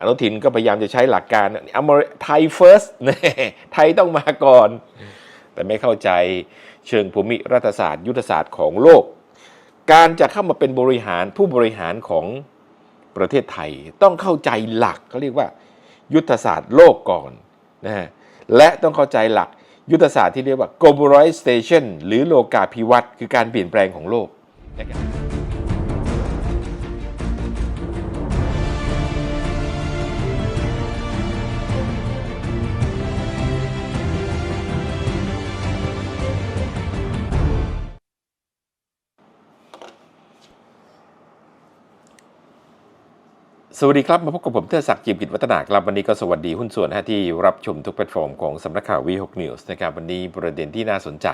อนุทินก็พยายามจะใช้หลักการอเมริไทย first ไทยต้องมาก่อน แต่ไม่เข้าใจเชิงภูมิรัฐศาสตร์ ยุทธศาสตร์ของโลก การจะเข้ามาเป็นบริหารผู้บริหารของประเทศไทยต้องเข้าใจหลักเขาเรียกว่า ยุทธศาสตร์โลกก่อนนะฮะและต้องเข้าใจหลักยุทธศาสตร์ที่เรียกว่า globalization หรือโลกาภิวัตน์คือการเปลี่ยนแปลงของโลกนะครับ สวัสดีครับ มาพบกับผมเทอศักดิ์จิมกิจวัฒนาครับวันนี้ก็สวัสดีหุ้นส่วนนะฮะที่รับชมทุกแพลตฟอร์มของสำนักข่าววีหกนิวส์นะครับวันนี้ประเด็นที่น่าสนใจ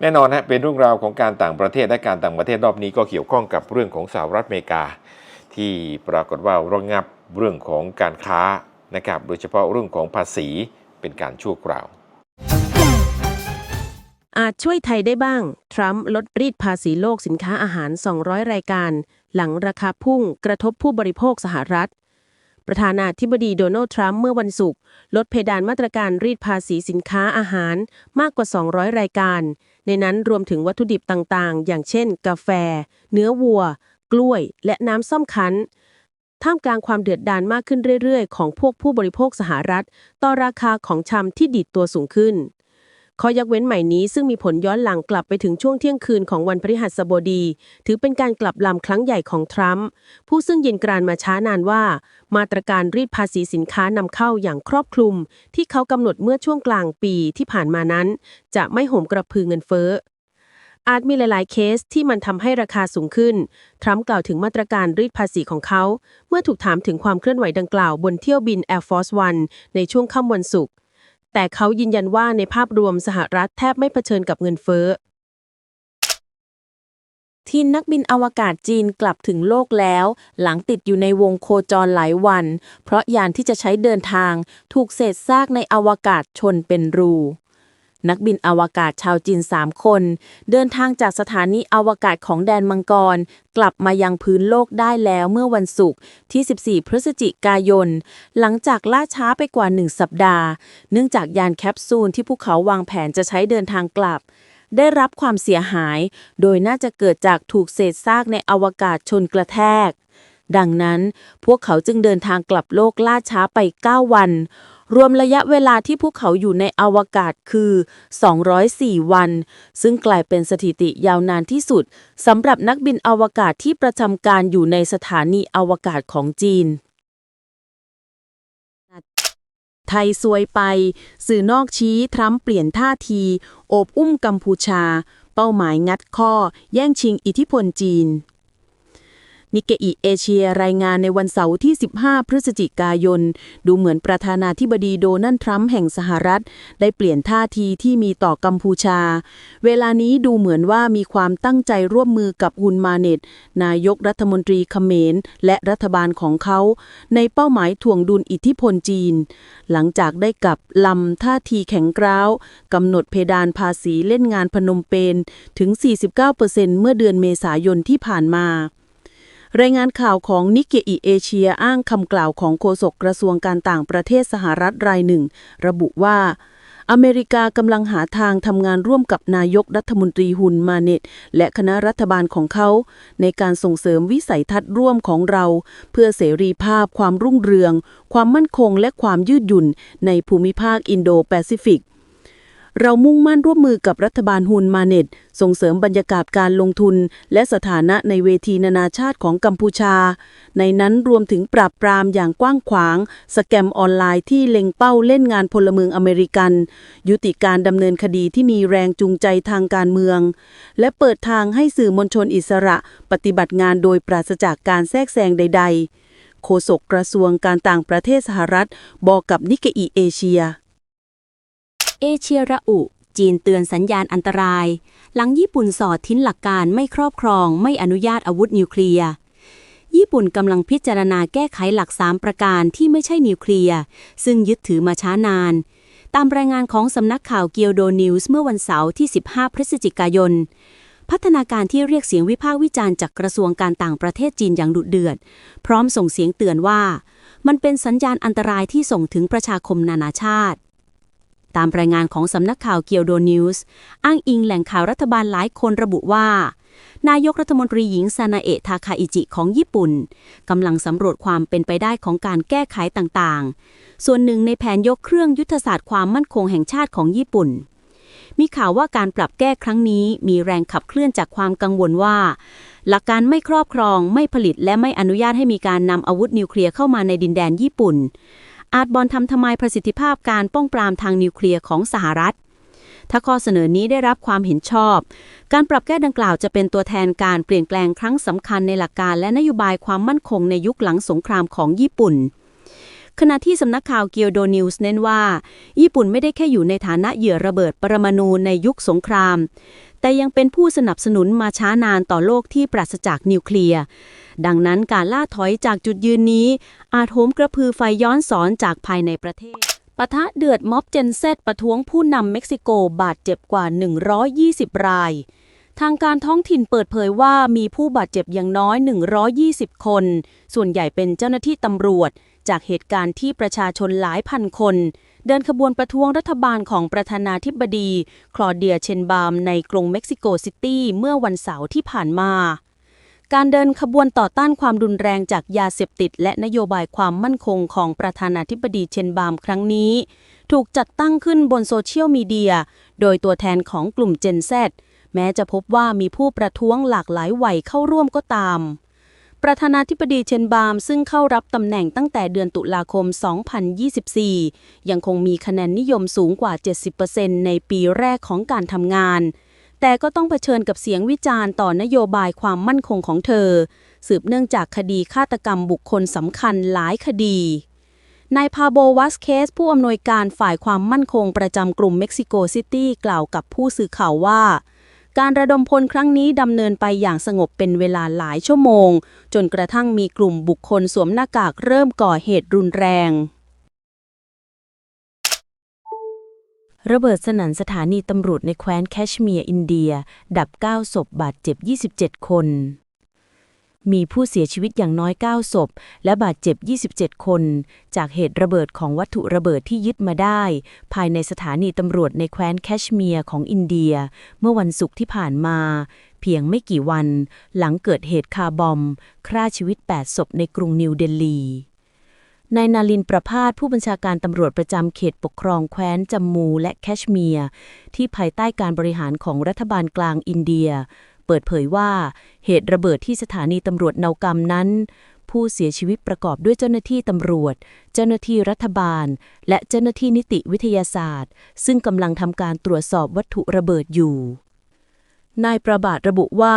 แน่นอนฮะเป็นเรื่องราวของการต่างประเทศและการต่างประเทศรอบนี้ก็เกี่ยวข้องกับเรื่องของสหรัฐอเมริกา ที่ปรากฏว่าระงับเรื่องของการค้านะครับโดยเฉพาะเรื่องของภาษีเป็นการชั่วคราว อาจช่วยไทยได้บ้าง ทรัมป์ลดรีดภาษีโลกสินค้าอาหาร 200 รายการ หลังราคาพุ่งกระทบผู้บริโภคสหรัฐ ประธานาธิบดีโดนัลด์ทรัมป์เมื่อวันศุกร์ลดเพดานมาตรการรีดภาษีสินค้าอาหารมากกว่า 200 รายการ ในนั้นรวมถึงวัตถุดิบต่างๆ อย่างเช่น กาแฟ เนื้อวัว กล้วย และน้ำส้มคั้นท่ามกลางความเดือดดาลมากขึ้นเรื่อย ๆ ของพวกผู้บริโภคสหรัฐ ต่อราคาของชำที่ดีดตัวสูงขึ้น ข้อยกเว้นใหม่นี้ซึ่งมีผลย้อนหลังกลับไปถึงช่วงเที่ยงคืนของวันพฤหัสบดี ถือเป็นการกลับลำครั้งใหญ่ของทรัมป์ผู้ซึ่งยืนกรานมาช้านานว่า มาตรการรีดภาษีสินค้านำเข้าอย่างครอบคลุม ที่เขากำหนดเมื่อช่วงกลางปีที่ผ่านมานั้น จะไม่โหมกระพือเงินเฟ้ออาจมีหลาย ๆ เคสที่มันทำให้ราคาสูงขึ้น ทรัมป์กล่าวถึงมาตรการรีดภาษีของเขา เมื่อถูกถามถึงความเคลื่อนไหวดังกล่าวบนเที่ยวบิน Air Force One ในช่วงค่ำวันศุกร์ แต่เขายืนยันว่าในภาพรวมสหรัฐแทบไม่เผชิญกับเงินเฟ้อ ทีมนักบินอวกาศจีนกลับถึงโลกแล้ว หลังติดอยู่ในวงโคจรหลายวัน เพราะยานที่จะใช้เดินทางถูกเศษซากในอวกาศชนเป็นรู นักบินอวกาศชาวจีน 3 คน เดินทางจากสถานีอวกาศของแดนมังกร กลับมายังพื้นโลกได้แล้วเมื่อวันศุกร์ที่ 14 พฤศจิกายน หลังจากล่าช้าไปกว่า 1 สัปดาห์ เนื่องจากยานแคปซูลที่พวกเขาวางแผนจะใช้เดินทางกลับ ได้รับความเสียหาย โดยน่าจะเกิดจากถูกเศษซากในอวกาศชนกระแทกดังนั้นพวกเขาจึงเดินทางกลับโลกล่าช้าไป 9 วัน รวมระยะเวลาที่พวกเขาอยู่ในอวกาศคือ 204 วัน ซึ่งกลายเป็นสถิติยาวนานที่สุดสำหรับนักบินอวกาศที่ประจำการอยู่ในสถานีอวกาศของจีนไทยซวยไป สื่อนอกชี้ ทรัมป์เปลี่ยนท่าที โอบอุ้มกัมพูชา เป้าหมายงัดข้อ แย่งชิงอิทธิพลจีน นิเกอิเอเชียรายงานในวันเสาร์ที่ 15 พฤศจิกายน ดูเหมือนประธานาธิบดีโดนัลด์ทรัมป์แห่งสหรัฐ ได้เปลี่ยนท่าทีที่มีต่อกัมพูชา เวลานี้ดูเหมือนว่ามีความตั้งใจร่วมมือกับฮุนมาเน็ตนายกรัฐมนตรีเขมร และรัฐบาลของเขา ในเป้าหมายถ่วงดุลอิทธิพลจีน หลังจากได้กลับลำท่าทีแข็งกร้าวกำหนดเพดานภาษีเล่นงานพนมเปญถึง 49%เมื่อเดือนเมษายนที่ผ่านมา รายงานข่าวของนิกเกอิเอเชียอ้างคำกล่าวของโฆษกกระทรวงการต่างประเทศสหรัฐรายหนึ่ง ระบุว่าอเมริกากำลังหาทางทำงานร่วมกับนายกรัฐมนตรีฮุนมาเนตและคณะรัฐบาลของเขา ในการส่งเสริมวิสัยทัศน์ร่วมของเรา เพื่อเสรีภาพความรุ่งเรือง ความมั่นคงและความยืดหยุ่นในภูมิภาคอินโดแปซิฟิก เรามุ่งมั่นร่วมมือกับรัฐบาลฮุนมาเน็ต ส่งเสริมบรรยากาศการลงทุน และสถานะในเวทีนานาชาติของกัมพูชา ในนั้นรวมถึงปราบปรามอย่างกว้างขวาง สแกมออนไลน์ที่เล็งเป้าเล่นงานพลเมืองอเมริกัน ยุติการดำเนินคดีที่มีแรงจูงใจทางการเมือง และเปิดทางให้สื่อมวลชนอิสระ ปฏิบัติงานโดยปราศจากการแทรกแซงใด ๆ โฆษกกระทรวงการต่างประเทศสหรัฐ บอกกับนิกเกอีเอเชีย เอเชียระอุ จีนเตือนสัญญาณอันตราย หลังญี่ปุ่นสอดทิ้นหลักการไม่ครอบครอง ไม่อนุญาตอาวุธนิวเคลียร์ญี่ปุ่นกำลังพิจารณาแก้ไขหลัก 3 ประการที่ไม่ใช่นิวเคลียร์ซึ่งยึดถือมาช้านาน ตามรายงานของสำนักข่าวเกียวโดนิวส์เมื่อวันเสาร์ที่ 15 พฤศจิกายน พัฒนาการที่เรียกเสียงวิพากษ์วิจารณ์จากกระทรวงการต่างประเทศจีนอย่างดุเดือด พร้อมส่งเสียงเตือนว่า มันเป็นสัญญาณอันตรายที่ส่งถึงประชาคมนานาชาติ ตามรายงานของสำนักข่าวเกียวโดนิวส์อ้างอิงแหล่งข่าวรัฐบาลหลายคนระบุว่า นายกรัฐมนตรีหญิงซานาเอะทาคาอิจิของญี่ปุ่นกำลังสำรวจความเป็นไปได้ของการแก้ไขต่างๆ ส่วนหนึ่งในแผนยกเครื่องยุทธศาสตร์ความมั่นคงแห่งชาติของญี่ปุ่น มีข่าวว่าการปรับแก้ครั้งนี้มีแรงขับเคลื่อนจากความกังวลว่า หลักการไม่ครอบครอง ไม่ผลิตและไม่อนุญาตให้มีการนำอาวุธนิวเคลียร์เข้ามาในดินแดนญี่ปุ่น อาจบอลทำทำลายประสิทธิภาพการป้องปรามทางนิวเคลียร์ของสหรัฐ ถ้าข้อเสนอนี้ได้รับความเห็นชอบ การปรับแก้ดังกล่าวจะเป็นตัวแทนการเปลี่ยนแปลงครั้งสำคัญในหลักการและนโยบายความมั่นคงในยุคหลังสงครามของญี่ปุ่นขณะที่สำนักข่าวเกียวโดนิวส์เน้นว่า ญี่ปุ่นไม่ได้แค่อยู่ในฐานะเหยื่อระเบิดปรมาณูในยุคสงคราม แต่ยังเป็นผู้สนับสนุนมาช้านานต่อโลกที่ปราศจากนิวเคลียร์ดังนั้นการล่าถอยจากจุดยืนนี้ อาจโหมกระพือไฟย้อนสอนจากภายในประเทศปะทะเดือดม็อบเจนเซตประท้วงผู้นำเม็กซิโกบาดเจ็บกว่า 120 ราย ทางการท้องถิ่นเปิดเผยว่ามีผู้บาดเจ็บอย่างน้อย 120 คน ส่วนใหญ่เป็นเจ้าหน้าที่ตำรวจ จากเหตุการณ์ที่ประชาชนหลายพันคน เดินขบวนประท้วงรัฐบาลของประธานาธิบดี คลอเดียเชนบามในกรุงเม็กซิโกซิตี้เมื่อวันเสาร์ที่ผ่านมา การเดินขบวนต่อต้านความรุนแรงจากยาเสพติด และนโยบายความมั่นคงของประธานาธิบดีเชนบามครั้งนี้ ถูกจัดตั้งขึ้นบนโซเชียลมีเดีย โดยตัวแทนของกลุ่ม Gen Z แม้จะพบว่ามีผู้ประท้วงหลากหลายวัยเข้าร่วมก็ตาม ประธานาธิบดีเชนบามซึ่งเข้ารับตำแหน่งตั้งแต่เดือนตุลาคม 2024 ยังคงมีคะแนนนิยมสูงกว่า 70%ในปีแรกของการทำงาน แต่ก็ต้องเผชิญกับเสียงวิจารณ์ต่อนโยบายความมั่นคงของเธอ สืบเนื่องจากคดีฆาตกรรมบุคคลสำคัญหลายคดีนายพาโบวัสเคส ผู้อำนวยการฝ่ายความมั่นคงประจำกลุ่มเม็กซิโกซิตี้กล่าวกับผู้สื่อข่าวว่า การระดมพลครั้งนี้ดำเนินไปอย่างสงบเป็นเวลาหลายชั่วโมง จนกระทั่งมีกลุ่มบุคคลสวมหน้ากากเริ่มก่อเหตุรุนแรง ระเบิดสนั่นสถานีตำรวจในแคว้นแคชเมียร์อินเดีย ดับ 9 ศพบาดเจ็บ 27 คน มีผู้เสียชีวิตอย่างน้อย 9 ศพ และบาดเจ็บ 27 คน จากเหตุระเบิดของวัตถุระเบิดที่ยึดมาได้ ภายในสถานีตำรวจในแคว้นแคชเมียร์ของอินเดีย เมื่อวันศุกร์ที่ผ่านมา เพียงไม่กี่วัน หลังเกิดเหตุคาร์บอมฆ่าชีวิต 8 ศพในกรุงนิวเดลีนายนาลินประพาสผู้บัญชาการตำรวจประจำเขตปกครองแคว้นจัมมูและแคชเมียร์ที่ภายใต้การบริหารของรัฐบาลกลางอินเดีย เปิดเผยว่า เหตุระเบิดที่สถานีตำรวจเนากรรมนั้น ผู้เสียชีวิตประกอบด้วยเจ้าหน้าที่ตำรวจ เจ้าหน้าที่รัฐบาล และเจ้าหน้าที่นิติวิทยาศาสตร์ ซึ่งกำลังทำการตรวจสอบวัตถุระเบิดอยู่นายประบาทระบุว่า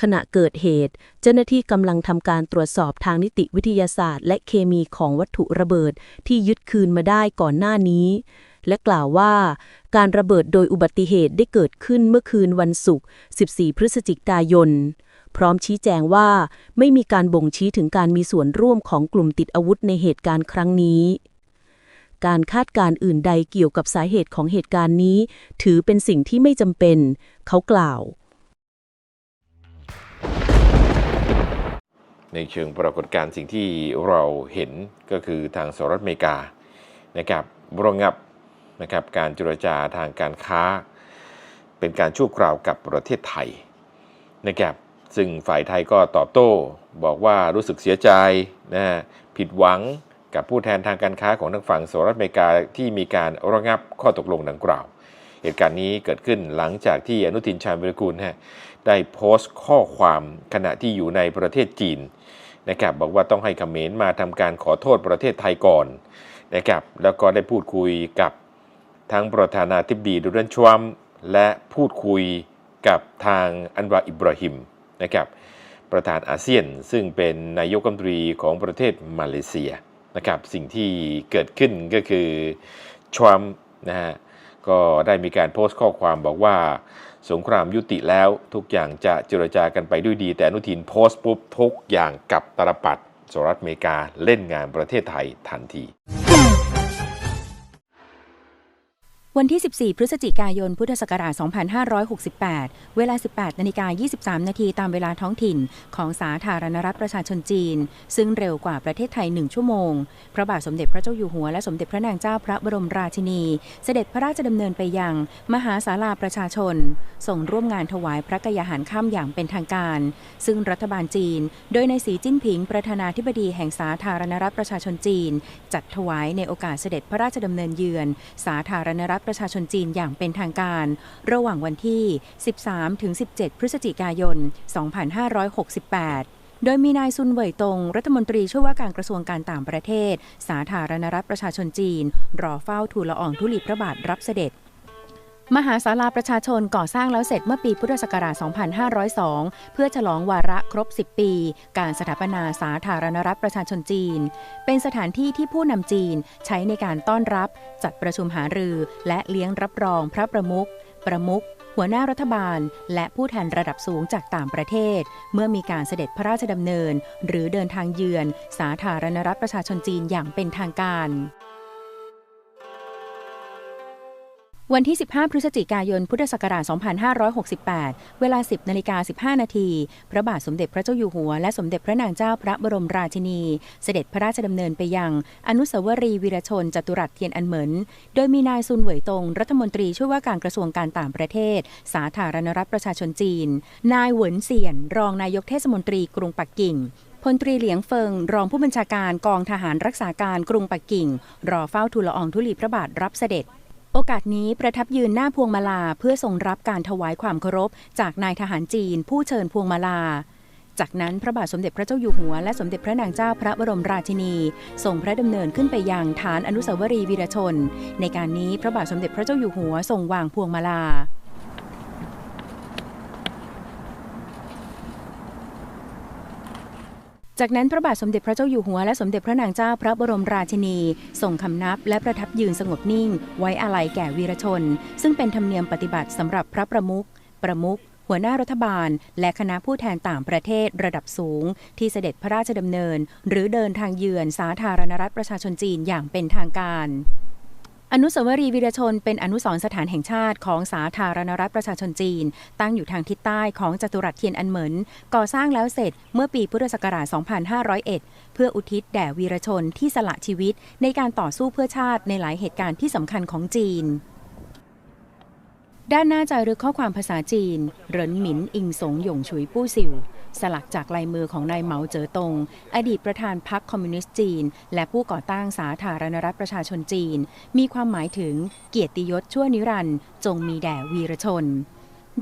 ขณะเกิดเหตุ เจ้าหน้าที่กำลังทำการตรวจสอบทางนิติวิทยาศาสตร์ และเคมีของวัตถุระเบิดที่ยึดคืนมาได้ก่อนหน้านี้ และกล่าวว่า การระเบิดโดยอุบัติเหตุได้เกิดขึ้นเมื่อคืนวันศุกร์ 14 พฤศจิกายน พร้อมชี้แจงว่าไม่มีการบ่งชี้ถึงการมีส่วนร่วมของกลุ่มติดอาวุธในเหตุการณ์ครั้งนี้การคาดการณ์อื่นใดเกี่ยวกับสาเหตุของเหตุการณ์นี้ ถือเป็นสิ่งที่ไม่จำเป็น เขากล่าว ในเชิงปรากฏการณ์สิ่งที่เราเห็นก็คือทางสหรัฐอเมริกานะครับระงับ นะครับการเจรจาทางการค้า เป็นการชั่วคราวกับประเทศไทยนะครับซึ่งฝ่ายไทยก็ตอบโต้ บอกว่ารู้สึกเสียใจนะฮะผิดหวังกับผู้แทนทางการค้าของทางฝั่งสหรัฐอเมริกาที่มีการระงับข้อตกลงดังกล่าว เหตุการณ์นี้เกิดขึ้นหลังจากที่อนุทินชาญวิรกูลฮะได้โพสต์ข้อความขณะที่อยู่ในประเทศจีนนะครับบอกว่าต้องให้เขมรมาทำการขอโทษประเทศไทยก่อนนะครับแล้วก็ได้พูดคุยกับ ทั้งประธานาธิบดีโดนัลด์ทรัมป์และพูดคุยกับทางอันวาอิบราฮิมนะครับประธานอาเซียนซึ่งเป็นนายกรัฐมนตรีของประเทศมาเลเซียนะครับสิ่งที่เกิดขึ้นก็คือทรัมป์นะฮะก็ได้มีการโพสต์ข้อความบอกว่าสงครามยุติแล้วทุกอย่างจะเจรจากันไปด้วยดี แต่อนุทินโพสต์ปุ๊บทุกอย่างกับตลปัดสหรัฐอเมริกาเล่นงานประเทศไทยทันที วันที่ 14 พฤศจิกายน พุทธศักราช 2568 เวลา 18 นาฬิกา 23 นาทีตามเวลาท้องถิ่น ของสาธารณรัฐประชาชนจีน ซึ่งเร็วกว่าประเทศไทย 1 ชั่วโมง พระบาทสมเด็จพระเจ้าอยู่หัวและสมเด็จพระนางเจ้าพระบรมราชินี เสด็จพระราชดำเนินไปยัง มหาศาลาประชาชน ส่งร่วมงานถวายพระกยาหารค่ำอย่างเป็นทางการ ซึ่งรัฐบาลจีน โดยในสีจิ้นผิง ประธานาธิบดีแห่งสาธารณรัฐประชาชนจีน จัดถวายในโอกาสเสด็จพระราชดำเนินเยือน สาธารณรัฐประชาชนจีนอย่างเป็นทางการ ระหว่างวันที่ 13-17 พฤศจิกายน 2568โดยมีนายซุนเหวยตง รัฐมนตรีช่วยว่าการกระทรวงการต่างประเทศ สาธารณรัฐประชาชนจีน รอเฝ้าทูลละอองธุลีพระบาทรับเสด็จ มหาศาลาประชาชนก่อสร้างแล้วเสร็จเมื่อปีพุทธศักราช 2502 เพื่อฉลองวาระครบ 10 ปี การสถาปนาสาธารณรัฐประชาชนจีน เป็นสถานที่ที่ผู้นำจีนใช้ในการต้อนรับ จัดประชุมหารือ และเลี้ยงรับรองพระประมุข ประมุขหัวหน้ารัฐบาล และผู้แทนระดับสูงจากต่างประเทศ เมื่อมีการเสด็จพระราชดำเนิน หรือเดินทางเยือน สาธารณรัฐประชาชนจีนอย่างเป็นทางการ วันที่ 15 พฤศจิกายน พุทธศักราช 2568 เวลา 10นาฬิกา15 นาที พระบาทสมเด็จพระเจ้าอยู่หัว และสมเด็จพระนางเจ้าพระบรมราชินี เสด็จพระราชดำเนินไปยัง อนุสาวรีย์วีรชน จตุรัสเทียนอันเหมิน โดยมีนายซุนเหวยตง รัฐมนตรีช่วยว่าการกระทรวงการต่างประเทศ สาธารณรัฐประชาชนจีน นายหวนเซียน รองนายกเทศมนตรีกรุงปักกิ่งพลตรีเหลียงเฟิง รองผู้บัญชาการกองทหารรักษาการกรุงปักกิ่ง รอเฝ้าทูลละอองธุลีพระบาทรับเสด็จ โอกาสนี้ประทับยืนหน้าพวงมาลาเพื่อทรงรับการถวายความเคารพ จากนายทหารจีน ผู้เชิญพวงมาลา จากนั้นพระบาทสมเด็จพระเจ้าอยู่หัว และสมเด็จพระนางเจ้าพระบรมราชินีทรงพระดำเนินขึ้นไปยังฐานอนุสาวรีย์วีรชน ในการนี้พระบาทสมเด็จพระเจ้าอยู่หัวทรงวางพวงมาลา จากนั้นพระบาทสมเด็จพระเจ้าอยู่หัวและสมเด็จพระนางเจ้าพระบรมราชินี ส่งคำนับและประทับยืนสงบนิ่ง ไว้อาลัยแก่วีรชน ซึ่งเป็นธรรมเนียมปฏิบัติสำหรับพระประมุขประมุขหัวหน้ารัฐบาล และคณะผู้แทนต่างประเทศระดับสูง ที่เสด็จพระราชดำเนิน หรือเดินทางเยือนสาธารณรัฐประชาชนจีนอย่างเป็นทางการ อนุสาวรีย์วีรชนเป็นอนุสรณ์สถานแห่งชาติของสาธารณรัฐประชาชนจีน ตั้งอยู่ทางทิศใต้ของจัตุรัสเทียนอันเหมินก่อสร้างแล้วเสร็จเมื่อปีพุทธศักราช 2501 เพื่ออุทิศแด่วีรชนที่สละชีวิตในการต่อสู้เพื่อชาติในหลายเหตุการณ์ที่สำคัญของจีน ด้านหน้าจารึกข้อความภาษาจีน เหรินหมินอิงสงหยงฉุยปู้ซิว สลักจากลายมือของนายเหมาเจ๋อตง อดีตประธานพรรคคอมมิวนิสต์จีน และผู้ก่อตั้งสาธารณรัฐประชาชนจีน มีความหมายถึงเกียรติยศชั่วนิรันดร์จงมีแด่วีรชน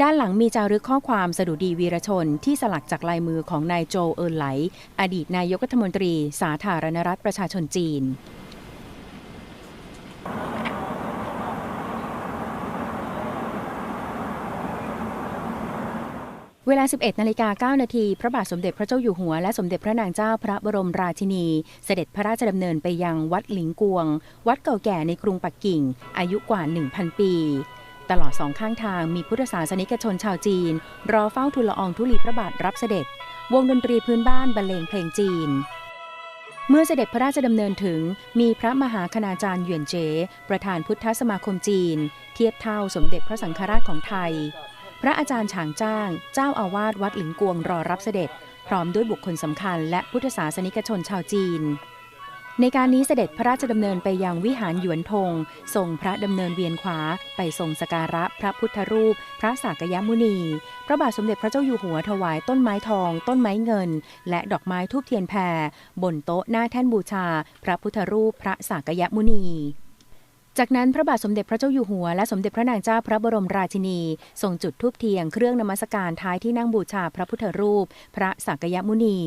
ด้านหลังมีจารึกข้อความสดุดีวีรชน ที่สลักจากลายมือของนายโจเอินไหล อดีตนายกรัฐมนตรี สาธารณรัฐประชาชนจีน เวลา 11 นาฬิกา 9 นาที พระบาทสมเด็จพระเจ้าอยู่หัว และสมเด็จพระนางเจ้าพระบรมราชินี เสด็จพระราชดำเนินไปยังวัดหลิงกวง วัดเก่าแก่ในกรุงปักกิ่ง อายุกว่า 1,000 ปี ตลอดสองข้างทางมีพุทธศาสนิกชนชาวจีน รอเฝ้าทูลละอองธุลีพระบาทรับเสด็จ วงดนตรีพื้นบ้านบรรเลงเพลงจีนเมื่อเสด็จพระราชดำเนินถึง มีพระมหาคณาจารย์เหวียนเจ๋ประธานพุทธสมาคมจีน เทียบเท่าสมเด็จพระสังฆราชของไทย พระอาจารย์ฉางจ้าง เจ้าอาวาสวัดหลิงกวงรอรับเสด็จ พร้อมด้วยบุคคลสำคัญและพุทธศาสนิกชนชาวจีน ในการนี้เสด็จพระราชดำเนินไปยังวิหารหยวนทงทรงพระดำเนินเวียนขวา ไปทรงสการะพระพุทธรูป พระสากยมุนี พระบาทสมเด็จพระเจ้าอยู่หัวถวายต้นไม้ทอง ต้นไม้เงิน และดอกไม้ทูบเทียนแพรบนโต๊ะหน้าแท่นบูชา พระพุทธรูป พระสากยมุนี จากนั้นพระบาทสมเด็จพระเจ้าอยู่หัวและสมเด็จพระนางเจ้าพระบรมราชินีทรงจุดธูปเทียนเครื่องนมัสการท้ายที่นั่งบูชาพระพุทธรูป พระสักยมุนี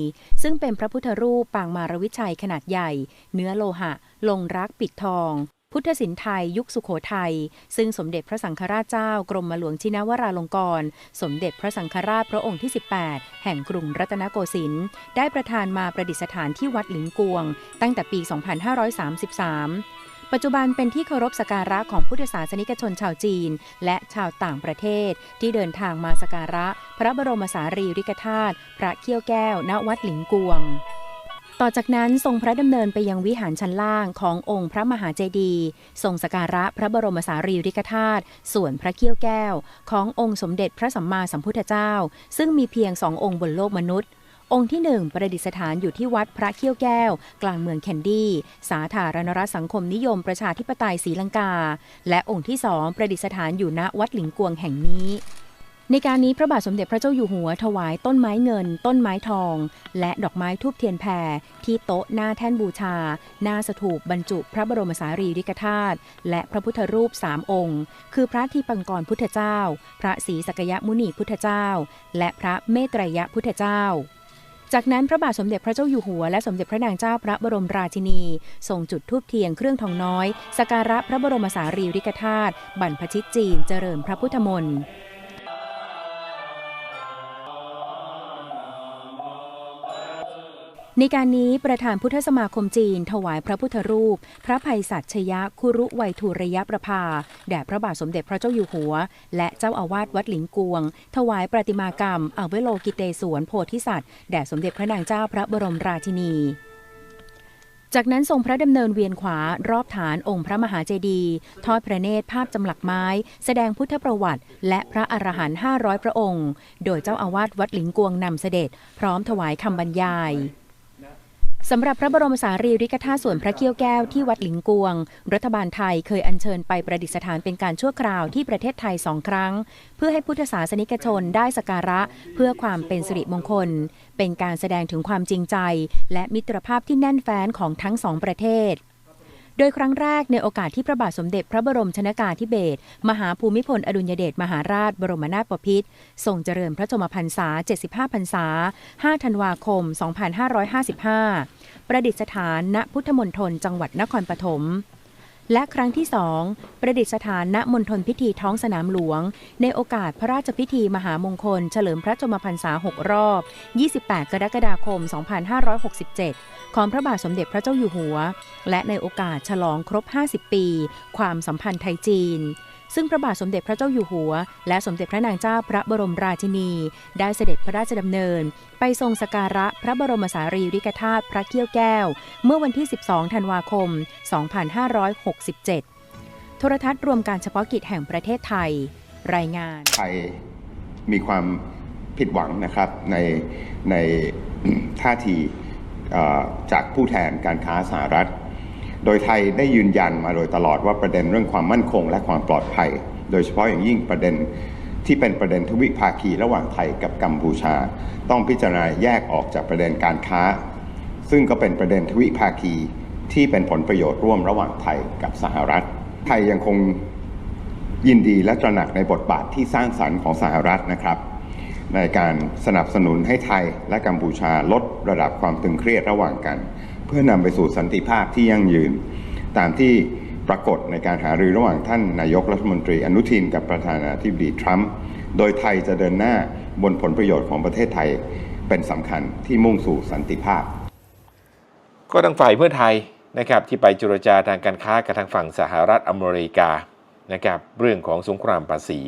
ซึ่งเป็นพระพุทธรูปปางมารวิชัยขนาดใหญ่ เนื้อโลหะ ลงรักปิดทอง พุทธศิลป์ไทยยุคสุโขทัย ซึ่งสมเด็จพระสังฆราชเจ้ากรมหลวงชินวราลงกรณ์สมเด็จพระสังฆราชพระองค์ที่ 18 แห่งกรุงรัตนโกสินทร์ได้ประทานมาประดิษฐานที่วัดหลิงกวง ตั้งแต่ปี 2533 ปัจจุบันเป็นที่เคารพสักการะของพุทธศาสนิกชนชาวจีน และชาวต่างประเทศ ที่เดินทางมาสักการะ พระบรมสารีริกธาตุพระเขี้ยวแก้ว ณวัดหลิงกวง ต่อจากนั้นทรงพระดำเนินไปยังวิหารชั้นล่างขององค์พระมหาเจดีย์ทรงสกการะพระบรมสารีริกธาตุส่วนพระเขี้ยวแก้ว ขององค์สมเด็จพระสัมมาสัมพุทธเจ้า ซึ่งมีเพียงสององค์บนโลกมนุษย์ องค์ที่หนึ่งประดิษฐานอยู่ที่วัดพระเขี้ยวแก้ว กลางเมืองแคนดี้ สาธารณรัฐสังคมนิยมประชาธิปไตยศรีลังกา และองค์ที่สองประดิษฐานอยู่ณวัดหลิงกวงแห่งนี้ในการนี้พระบาทสมเด็จพระเจ้าอยู่หัวถวายต้นไม้เงิน ต้นไม้ทอง และดอกไม้ทูบเทียนแผ่ที่โต๊ะหน้าแท่นบูชา หน้าสถูปบรรจุพระบรมสารีริกธาตุและพระพุทธรูปสามองค์ คือพระทีปังกรพุทธเจ้า พระศรีสกยมุนีพุทธเจ้า และพระเมตรยพุทธเจ้า จากนั้นพระบาทสมเด็จพระเจ้าอยู่หัวและสมเด็จพระนางเจ้าพระบรมราชินีทรงจุดธูปเทียนเครื่องทองน้อยสกการะพระบรมสารีริกธาตุบรรพชิตจีนเจริญพระพุทธมนต์ ในการนี้ประธานพุทธสมาคมจีน ถวายพระพุทธรูป พระภัยสัชยะคุรุไวยทุระยะประภาแด่พระบาทสมเด็จพระเจ้าอยู่หัว และเจ้าอาวาสวัดหลิงกวง ถวายประติมากรรมอเวโลกิเตศวนโพธิสัตว์แด่สมเด็จพระนางเจ้าพระบรมราชินีจากนั้นทรงพระดำเนินเวียนขวารอบฐานองค์พระมหาเจดีย์ทอดพระเนตรภาพจำหลักไม้ แสดงพุทธประวัติ และพระอรหันต์500 พระองค์ โดยเจ้าอาวาสวัดหลิงกวงนำเสด็จ พร้อมถวายคำบรรยาย สำหรับพระบรมสารีริกธาตุส่วนพระเกี้ยวแก้วที่วัดหลิงกวง รัฐบาลไทยเคยอัญเชิญไปประดิษฐานเป็นการชั่วคราวที่ประเทศไทยสองครั้ง เพื่อให้พุทธศาสนิกชนได้สกการะเพื่อความเป็นสิริมงคล เป็นการแสดงถึงความจริงใจ และมิตรภาพที่แน่นแฟ้นของทั้งสองประเทศ โดยครั้งแรกในโอกาสที่พระบาทสมเด็จพระบรมชนากาธิเบศรมหาภูมิพลอดุลยเดชมหาราชบรมนาถบพิตรทรงเจริญพระชนมพรรษา 75 พรรษา 5 ธันวาคม 2555 ประดิษฐานณพุทธมณฑลจังหวัดนครปฐม และครั้งที่สองประดิษฐานณมณฑลพิธีท้องสนามหลวง ในโอกาสพระราชพิธีมหามงคล เฉลิมพระชมพรรษา 6 รอบ 28 กรกฎาคม 2567 ของพระบาทสมเด็จพระเจ้าอยู่หัว และในโอกาสฉลองครบ 50 ปี ความสัมพันธ์ไทยจีน ซึ่งพระบาทสมเด็จพระเจ้าอยู่หัว และสมเด็จพระนางเจ้าพระบรมราชินี ได้เสด็จพระราชดำเนิน ไปทรงสการะพระบรมสารีริกธาตุพระเกี้ยวแก้ว เมื่อวันที่ 12 ธันวาคม 2567 โทรทัศน์รวมการเฉพาะกิจแห่งประเทศไทย รายงานไทยมีความผิดหวังนะครับในในท่าทีจากผู้แทนการค้าสหรัฐ โดยไทยได้ยืนยันมาโดยตลอดว่าประเด็นเรื่องความมั่นคง และความปลอดภัย โดยเฉพาะอย่างยิ่งประเด็นที่เป็นประเด็นทวิภาคีระหว่างไทยกับกัมพูชา ต้องพิจารณาแยกออกจากประเด็นการค้า ซึ่งก็เป็นประเด็นทวิภาคีที่เป็นผลประโยชน์ร่วมระหว่างไทยกับสหรัฐ ไทยยังคงยินดีและตระหนักในบทบาทที่สร้างสรรค์ของสหรัฐนะครับ ในการสนับสนุนให้ไทยและกัมพูชาลดระดับความตึงเครียดระหว่างกัน พื่อนำไปสู่สันติภาพที่ยั่งยืน ตามที่ปรากฏในการหารือระหว่างท่านนายกรัฐมนตรีอนุทินกับประธานาธิบดีทรัมป์โดยไทยจะเดินหน้าบนผลประโยชน์ของประเทศไทยเป็นสำคัญที่มุ่งสู่สันติภาพ ก็ทางฝ่ายเพื่อไทยนะครับที่ไปเจรจาทางการค้ากับทางฝั่งสหรัฐอเมริกานะครับเรื่องของสงครามภาษี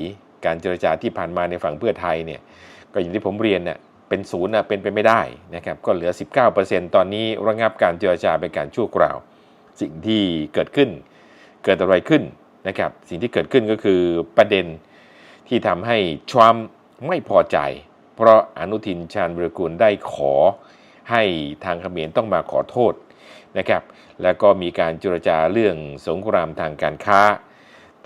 การเจรจาที่ผ่านมาในฝั่งเพื่อไทยเนี่ยก็อย่างที่ผมเรียนเนี่ย เป็นศูนย์นะเป็นไปไม่ได้นะครับก็เหลือ 19%ตอนนี้ระงับการเจรจาเป็นการชั่วคราว สิ่งที่เกิดขึ้น เกิดอะไรขึ้นนะครับสิ่งที่เกิดขึ้นก็คือประเด็นที่ทำให้ทรัมป์ไม่พอใจ เพราะอนุทินชาญวิรกูลได้ขอให้ทางเขมรต้องมาขอโทษนะครับแล้วก็มีการเจรจาเรื่องสงครามทางการค้า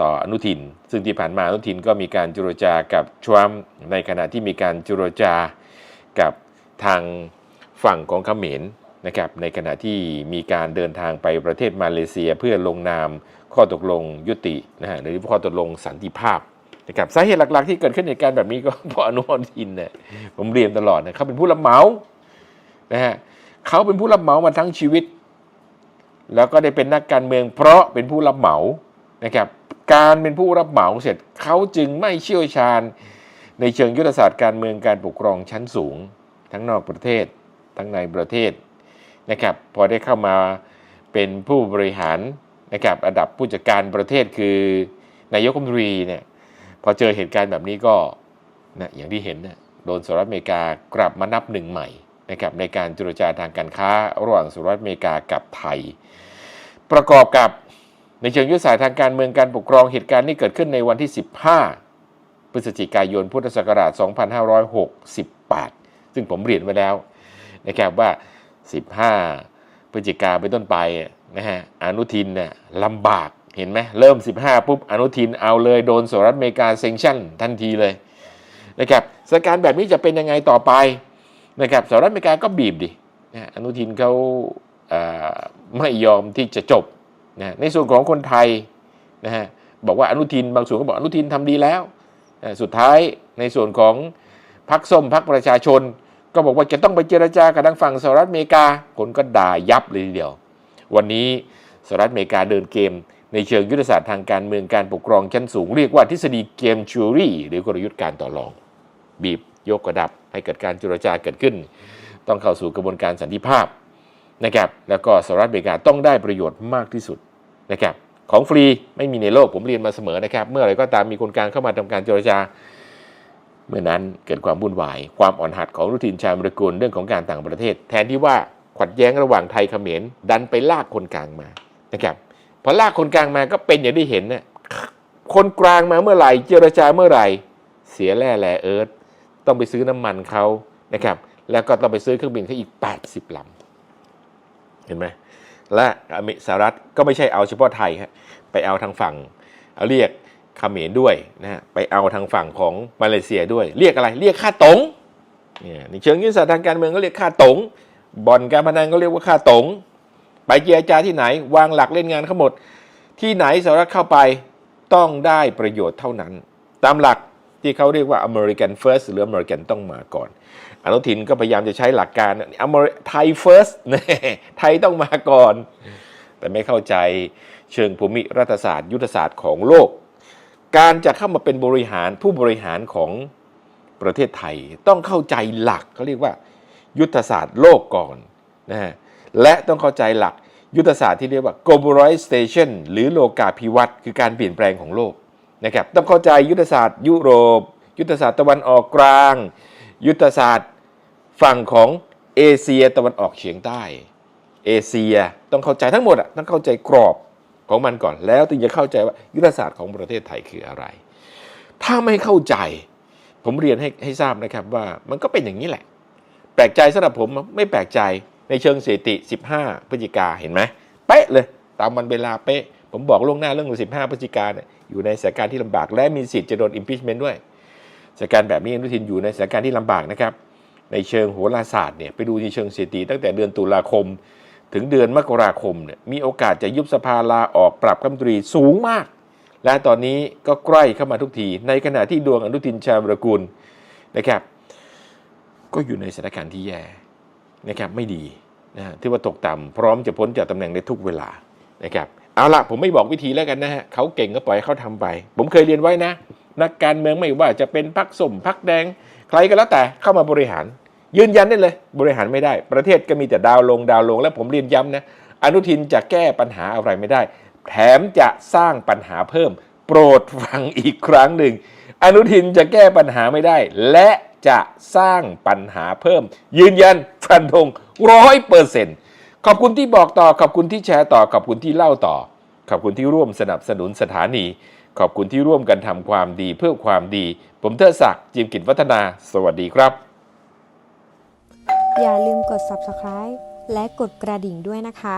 ต่ออนุทิน ซึ่งที่ผ่านมาอนุทินก็มีการเจรจากับทรัมป์ในขณะที่มีการเจรจา กับทางฝั่งของเขมรนะครับในขณะที่มีการเดินทางไปประเทศมาเลเซียเพื่อลงนามข้อตกลงยุตินะฮะหรือข้อตกลงสันติภาพนะครับสาเหตุหลัก ๆ ที่เกิดขึ้นในการแบบนี้ก็เพราะอนุทินเนี่ยผมเรียนตลอดนะเขาเป็นผู้รับเหมานะฮะเขาเป็นผู้รับเหมามาทั้งชีวิต แล้วก็ได้เป็นนักการเมือง เพราะเป็นผู้รับเหมานะครับการเป็นผู้รับเหมาเสร็จเขาจึงไม่เชี่ยวชาญ ในเชิงยุทธศาสตร์การเมืองการปกครองชั้นสูง ทั้งนอกประเทศ ทั้งในประเทศนะครับพอได้เข้ามาเป็นผู้บริหารนะครับระดับผู้จัดการประเทศคือนายกรัฐมนตรีเนี่ยพอเจอเหตุการณ์แบบนี้ก็นะอย่างที่เห็นนะโดนสหรัฐอเมริกากลับมานับหนึ่งใหม่นะครับในการเจรจาทางการค้าระหว่างสหรัฐอเมริกากับไทย ประกอบกับในเชิงยุทธศาสตร์ทางการเมืองการปกครองเหตุการณ์นี้เกิดขึ้นในวันที่ 15 พฤศจิกายนพุทธศักราช 2568 ซึ่งผมเรียนไว้แล้วนะครับว่า 15 พฤศจิกาเป็นต้นไปนะฮะอนุทินเนี่ยลำบากเห็นไหมเริ่ม 15 ปุ๊บอนุทินเอาเลยโดนสหรัฐอเมริกาเซ็งชั่นทันทีเลยนะครับสถานการณ์แบบนี้จะเป็นยังไงต่อไปนะครับสหรัฐอเมริกาก็บีบดินะอนุทินเขาไม่ยอมที่จะจบนะในส่วนของคนไทยนะฮะบอกว่าอนุทินบางส่วนก็บอกอนุทินทำดีแล้ว สุดท้ายในส่วนของพรรคส้มพรรคประชาชน ก็บอกว่าจะต้องไปเจรจากับทางฝั่งสหรัฐอเมริกา คนก็ด่ายับเลยทีเดียว วันนี้สหรัฐอเมริกาเดินเกม ในเชิงยุทธศาสตร์ทางการเมืองการปกครองชั้นสูงเรียกว่าทฤษฎีเกมชูรี่หรือกลยุทธ์การต่อรอง บีบยกกระดับให้เกิดการเจรจาเกิดขึ้น ต้องเข้าสู่กระบวนการสันติภาพนะครับแล้วก็สหรัฐอเมริกาต้องได้ประโยชน์มากที่สุดนะครับ ของฟรีไม่มีในโลกผมเรียนมาเสมอนะครับ เมื่อไรก็ตามมีคนกลางเข้ามาทำการเจรจา เมื่อนั้นเกิดความวุ่นวาย ความอ่อนหัดของรุทินชามรกุลเรื่องของการต่างประเทศ แทนที่ว่าขัดแย้งระหว่างไทยเขมรดันไปลากคนกลางมานะครับพอลากคนกลางมาก็เป็นอย่างที่เห็นนะคนกลางมาเมื่อไหร่เจรจาเมื่อไหร่ เสียแร่แร่เอิร์ธต้องไปซื้อน้ำมันเขานะครับ แล้วก็ต้องไปซื้อเครื่องบินเขาอีก 80ลำเห็นไหม และอเมริกาสหรัฐก็ไม่ใช่เอาเฉพาะไทยครับไปเอาทางฝั่งเอาเรียกเขมรด้วยนะฮะไปเอาทางฝั่งของมาเลเซียด้วย เรียกอะไรเรียกค่าตงเนี่ยในเชิงยุทธศาสตร์ทางการเมืองก็เรียกค่าตงบ่อนการพนันก็เรียกว่าค่าตงไปเจรจาที่ไหนวางหลักเล่นงานทั้งหมด ที่ไหนสหรัฐเข้าไปต้องได้ประโยชน์เท่านั้น ตามหลักที่เขาเรียกว่า American First หรือ American ต้องมาก่อน อนุทินก็พยายามจะใช้หลักการอเมริไทย first ไทยต้องมาก่อน แต่ไม่เข้าใจเชิงภูมิรัฐศาสตร์ ยุทธศาสตร์ของโลก การจะเข้ามาเป็นบริหารผู้บริหารของประเทศไทยต้องเข้าใจหลักเขาเรียกว่า ยุทธศาสตร์โลกก่อนนะฮะและต้องเข้าใจหลักยุทธศาสตร์ที่เรียกว่า globalization หรือโลกาภิวัตน์คือการเปลี่ยนแปลงของโลกนะครับต้องเข้าใจยุทธศาสตร์ยุโรป ยุทธศาสตร์ตะวันออกกลาง ยุทธศาสตร์ ฝั่งของเอเชียตะวันออกเฉียงใต้ เอเชียต้องเข้าใจทั้งหมดอะต้องเข้าใจกรอบของมันก่อน แล้วถึงจะเข้าใจว่ายุทธศาสตร์ของประเทศไทยคืออะไร ถ้าไม่เข้าใจ ผมเรียนให้ให้ทราบนะครับว่ามันก็เป็นอย่างนี้แหละ แปลกใจสำหรับผมไม่แปลกใจในเชิงสถิติ 15 พฤศจิกาเห็นไหมเป๊ะเลยตามวันเวลาเป๊ะ ผมบอกล่วงหน้าเรื่องของ15 พฤศจิกาเนี่ยอยู่ในสถานการณ์ที่ลำบากและมีสิทธิ์จะโดน impeachment ด้วย สถานการณ์แบบนี้อนุทินอยู่ในสถานการณ์ที่ลำบากนะครับ ในเชิงโหราศาสตร์เนี่ยไปดูในเชิงสถิติตั้งแต่เดือนตุลาคม ถึงเดือนมกราคมเนี่ยมีโอกาสจะยุบสภาลาออกปรับคำตรีสูงมาก และตอนนี้ก็ใกล้เข้ามาทุกที ในขณะที่ดวงอนุทินชาญวรกุลนะครับ ก็อยู่ในสถานการณ์ที่แย่นะครับไม่ดีนะที่ว่าตกต่ำพร้อมจะพ้นจากตำแหน่งในทุกเวลานะครับเอาละผมไม่บอกวิธีแล้วกันนะฮะเขาเก่งก็ปล่อยเขาทำไป ผมเคยเรียนไว้นะ นักการเมืองไม่ว่าจะเป็นพักส้มพักแดง ใครก็แล้วแต่เข้ามาบริหาร ยืนยันได้เลย บริหารไม่ได้ ประเทศก็มีแต่ดาวลงดาวลง และผมเรียนย้ำนะอนุทินจะแก้ปัญหาอะไรไม่ได้ แถมจะสร้างปัญหาเพิ่ม โปรดฟังอีกครั้งหนึ่ง อนุทินจะแก้ปัญหาไม่ได้ และจะสร้างปัญหาเพิ่ม ยืนยันฟันธงร้อยเปอร์เซ็นต์ขอบคุณที่บอกต่อขอบคุณที่แชร์ต่อขอบคุณที่เล่าต่อ ขอบคุณที่ร่วมสนับสนุนสถานี ขอบคุณที่ร่วมกันทำความดีเพื่อความดี ผมเทอศักดิ์จิมกิจวัฒนา สวัสดีครับ อย่าลืมกด subscribe และกดกระดิ่งด้วยนะคะ